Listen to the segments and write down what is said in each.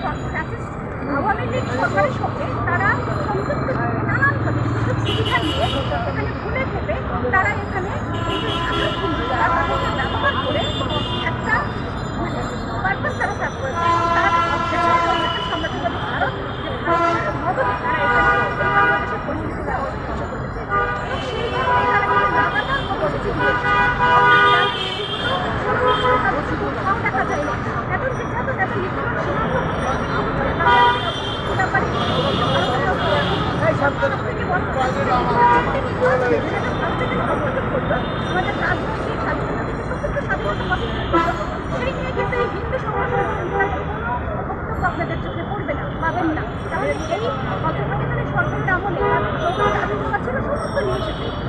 আওয়ামী লীগ সরকারের সঙ্গে তারা সংযুক্ত নানানভাবে সুযোগ সুবিধা নিয়ে এখানে তারা এখানে আপনাদের চোখে পড়বে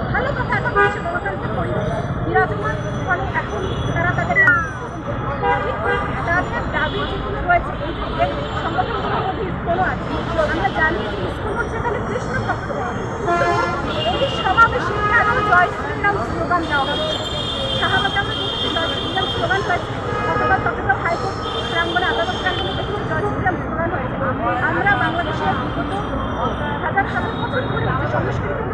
ভালো কথা এখন দেশে গণতান্ত্রিক পরিবেশ এখন তারা তাদের দাবি যেগুলো রয়েছে এই যে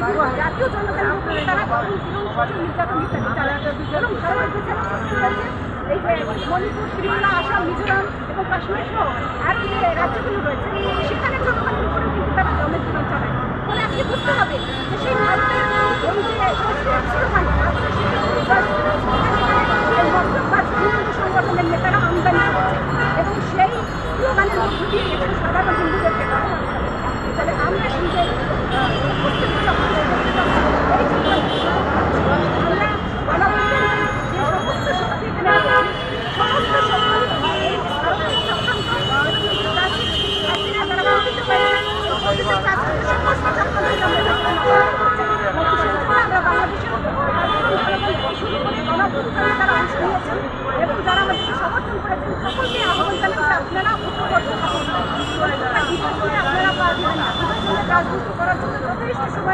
জাতীয় উপরে তারা গরম পীড়ন শোষণ এই যে মণিপুর ত্রিপুরা আসাম, মিজোরাম এবং কাশ্মীর সহ আরও যে রাজ্যগুলো রয়েছে সেখানে জনগণের উপরে কিন্তু তারা দমের জীবন চালায় ফলে আজকে বুঝতে হবে যে সেই ভারতের এই যে স্লোগান এই মধ্যপ্রাচ্য হিন্দু সংগঠনের নেতারা আমদানি করছে এবং সেই স্লোগানের মধ্য দিয়ে এখানে সাধারণ হিন্দুদেরকে করা হচ্ছে তাহলে আমরা এই যে আহ, উপস্থিত সকলে বলতে চাচ্ছি, এই যে আমরা গণতন্ত্রের যে সমস্ত শক্তি এখানে রয়েছে, সমস্ত শক্তি এই ভারতের চক্রান্ত এবং রাজনীতি হাসিনা তারা পতিত হয়েছে, পতিত চাচ্ছে, সমস্ত চক্রান্তকে আমরা দেখতে আমরা বাংলাদেশের জনগণকে শুরু করে তারা অংশ নিয়েছেন এবং যারা আমাদেরকে সমর্থন করেছেন সকলকে আপনারা আপনারা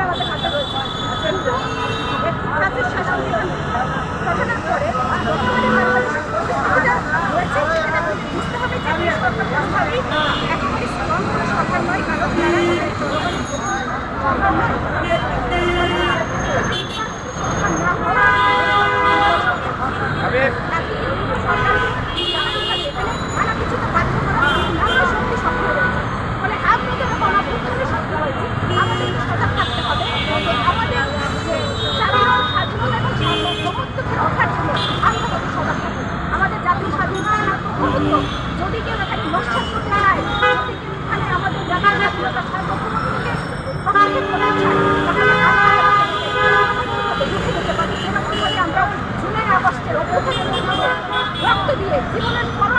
আমাদের হাতে রয়েছে। কিন্তু পরে যদি কেউ এখানে নস্বাত চলেন করো